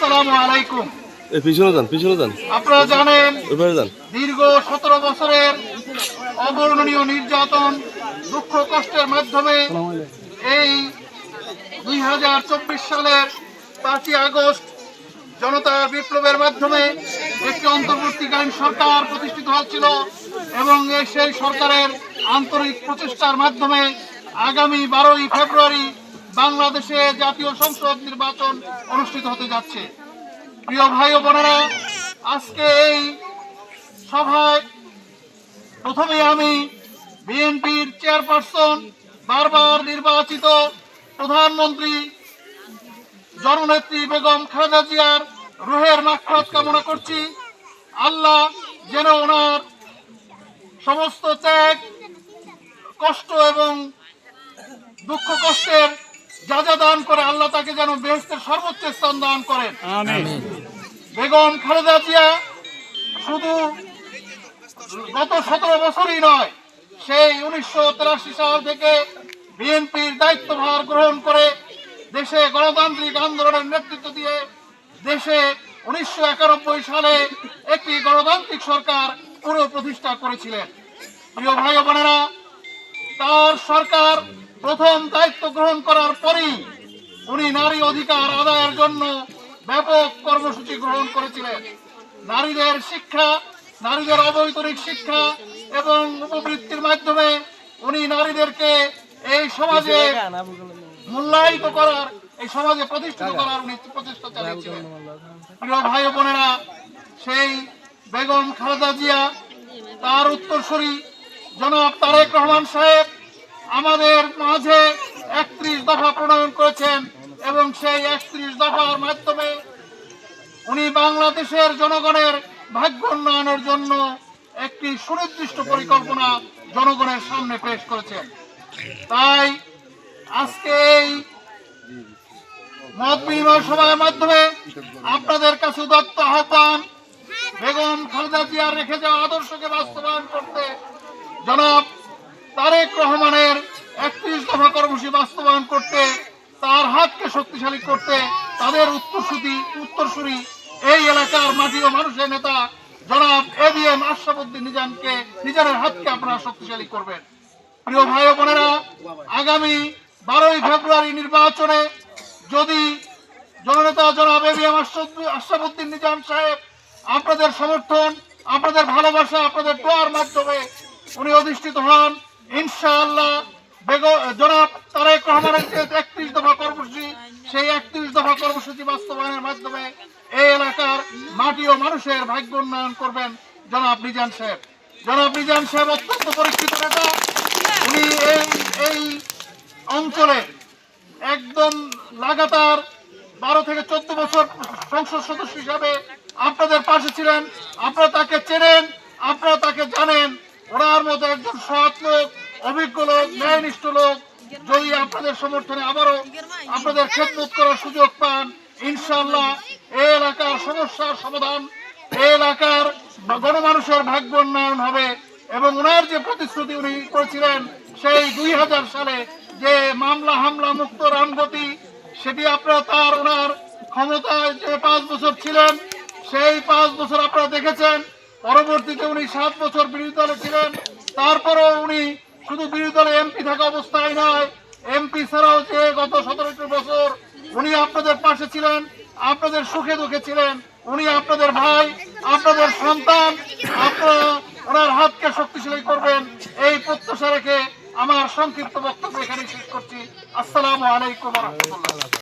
আসসালামু আলাইকুম। এই পিছনে যান পিছনে যান। আপনারা জানেন যান। দীর্ঘ সতেরো বছরের অবর্ণনীয় নির্যাতন দুঃখ কষ্টের মাধ্যমে এই দুই হাজার চব্বিশ সালের পাঁচই আগস্ট জনতার বিপ্লবের মাধ্যমে একটি অন্তর্বর্তীকালীন সরকার প্রতিষ্ঠিত হচ্ছিল এবং সেই সরকারের আন্তরিক প্রচেষ্টার মাধ্যমে আগামী বারোই ফেব্রুয়ারি বাংলাদেশে জাতীয় সংসদ নির্বাচন অনুষ্ঠিত হতে যাচ্ছে। প্রিয় ভাই ও বোনেরা, আজকে এই সভায় প্রথমে আমি বিএনপির চেয়ারপারসন, বারবার নির্বাচিত প্রধানমন্ত্রী জননেত্রী বেগম খালেদা জিয়ার রুহের মাক্ষরাত কামনা করছি। আল্লাহ যেন ওনার সমস্ত ত্যাগ, কষ্ট এবং দুঃখ কষ্টের যা যা দান করে আল্লাহ তাকে যেন বেহেস্তের সর্বোচ্চ স্থান দান করেন। বেগম খালেদা জিয়া শুধু গত সতেরো বছরই নয় সেই উনিশশো তেরাশি সাল থেকে বিএনপির দায়িত্বভার গ্রহণ করে দেশে গণতান্ত্রিক আন্দোলনের নেতৃত্ব দিয়ে দেশে উনিশশো একানব্বই সালে একটি গণতান্ত্রিক সরকার পুরো প্রতিষ্ঠা করেছিলেন। প্রিয় ভাই বোনেরা তার সরকার প্রথম দায়িত্ব গ্রহণ করার পরেই উনি নারী অধিকার আদায়ের জন্য ব্যাপক কর্মসূচি গ্রহণ করেছিলেন। নারীদের শিক্ষা, নারীদের অবৈতনিক শিক্ষা এবং উপবৃত্তির মাধ্যমে উনি নারীদেরকে এই সমাজে মূল্যায়িত করার, এই সমাজে প্রতিষ্ঠিত করার উনি প্রচেষ্টা চালিয়েছিলেন। প্রিয় ভাই বোনেরা, সেই বেগম খালেদা জিয়া তার উত্তরসূরি জনাব তারেক রহমান সাহেব আমাদের মাঝে একত্রিশ দফা প্রণয়ন করেছেন এবং সেই একত্রিশ দফার মাধ্যমে উনি বাংলাদেশের জনগণের ভাগ্য উন্নয়নের জন্য একটি সুনির্দিষ্ট পরিকল্পনা জনগণের সামনে পেশ করেছেন। তাই আজকে এই মত বিনিময় সভার মাধ্যমে আপনাদের কাছে উদাত্ত আহ্বান, বেগম খালেদা জিয়ার রেখে যাওয়া আদর্শকে বাস্তবায়ন করতে জনাব তারেক রহমানের একত্রিশ দফা কর্মসূচি বাস্তবায়ন করতে, তার হাতকে শক্তিশালী করতে, তাদের উত্তরসূরি উত্তরসূরি এই এলাকার মাটি ও মানুষের নেতা জনাব এ বি এম আশরাফুদ্দিন নিজামকে নিজামের হাতকে আপনারা শক্তিশালী করবেন। প্রিয় ভাই বোনেরা, আগামী বারোই ফেব্রুয়ারি নির্বাচনে যদি জননেতা জনাব এ বি আশরাফুদ্দিন নিজাম সাহেব আপনাদের সমর্থন, আপনাদের ভালোবাসা, আপনাদের দোয়ার মাধ্যমে উনি অধিষ্ঠিত হন। ইনশাআল্লাহ জনাব তারেক রহমানের একত্রিশ দফা কর্মসূচি, সেই একত্রিশ দফা কর্মসূচি বাস্তবায়নের মাধ্যমে এই এলাকার মাটি ও মানুষের ভাগ্য উন্নয়ন করবেন জনাব নিজান সাহেব। জনাব নিজান সাহেব অত্যন্ত পরিচিত নেতা। উনি এই এই অঞ্চলে একদম লাগাতার বারো থেকে চোদ্দ বছর সংসদ সদস্য হিসাবে আপনাদের পাশে ছিলেন। আপনারা তাকে চেনেন, আপনারা তাকে জানেন ওনার মতো একজন সৎ লোক অভিজ্ঞ লোক লোক যদি আপনাদের সমর্থনে আবারও আপনাদের খেদমত করার সুযোগ পান ইনশাল্লাহ এই এলাকার সমস্যার সমাধান এই এলাকার গণমানুষের ভাগ্য উন্নয়ন হবে এবং ওনার যে প্রতিশ্রুতি উনি করেছিলেন সেই দুই হাজার সালে যে মামলা হামলা মুক্ত রামগতি সেটি আপনারা তার ওনার ক্ষমতায় যে পাঁচ বছর ছিলেন, সেই পাঁচ বছর আপনারা দেখেছেন। পরবর্তীতে উনি সাত বছর বিরোধী দলে ছিলেন। তারপরেও উনি শুধু বিরোধী দলে এমপি থাকা অবস্থায় নয়, এমপি ছাড়াও যে গত সতেরোটি বছর উনি আপনাদের পাশে ছিলেন, আপনাদের সুখে দুঃখে ছিলেন, উনি আপনাদের ভাই, আপনাদের সন্তান, আপনারা ওনার হাতকে শক্তিশালী করবেন, এই প্রত্যাশা রেখে আমার সংক্ষিপ্ত বক্তব্য এখানে শেষ করছি। আসসালামু আলাইকুম রহমতুল্লাহ।